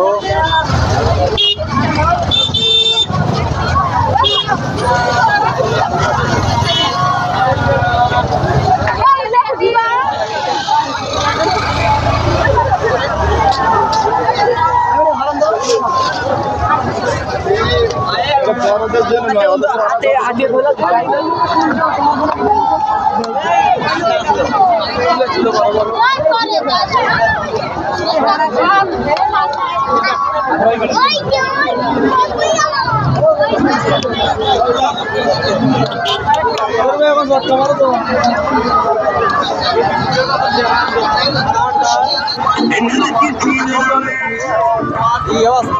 ধরো বড়দের জন্য Yavaş.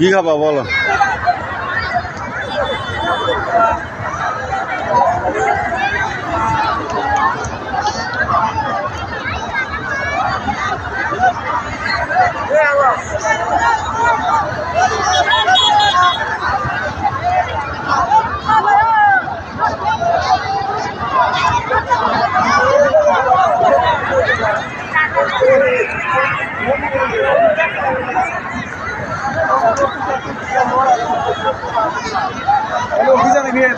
কি খাবা বলো? নিয়ে